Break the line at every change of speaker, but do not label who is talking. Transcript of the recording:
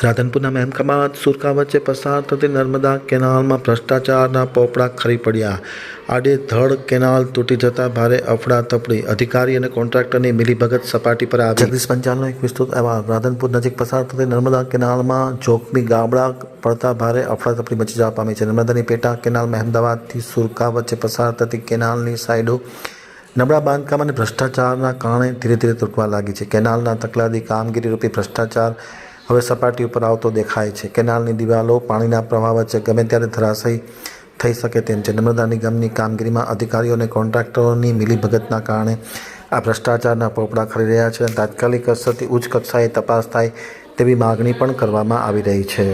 રાધનપુરના મહેમકાબાદ સુરકા વચ્ચે પસાર થતી નર્મદા કેનાલમાં ભ્રષ્ટાચારના પોપડા ખરી પડ્યા. આડે ધડ કેનાલ તૂટી જતા ભારે અફડાતફડી. અધિકારી અને કોન્ટ્રાક્ટરની મિલીભગત સપાટી પર આવી. જગદીશ પંચાલનો એક વિસ્તૃત અહેવાલ. રાધનપુર નજીક પસાર થતી નર્મદા કેનાલમાં જોખમી ગાબડા પડતા ભારે અફડાતફડી મચી જવા પામી છે. નર્મદાની પેટા કેનાલ મહેમદાવાદથી સુરકા વચ્ચે પસાર થતી કેનાલની સાઈડો નબળા બાંધકામ અને ભ્રષ્ટાચારના કારણે ધીરે ધીરે તૂટવા લાગી છે. કેનાલના તકલાદી કામગીરી રૂપી ભ્રષ્ટાચાર હવે સપાટી ઉપર આવતો દેખાય છે. કેનાલની દિવાલો પાણીના પ્રવાહ વચ્ચે ગમે ત્યારે ધરાશયી થઈ શકે તેમ છે. નર્મદા નિગમની કામગીરીમાં અધિકારીઓ અને કોન્ટ્રાક્ટરોની મિલીભગતના કારણે આ ભ્રષ્ટાચારના પોપડા ખરી રહ્યા છે તાત્કાલિક અસરથી ઉચ્ચ કક્ષાએ તપાસ થાય તેવી માગણી પણ કરવામાં આવી રહી છે.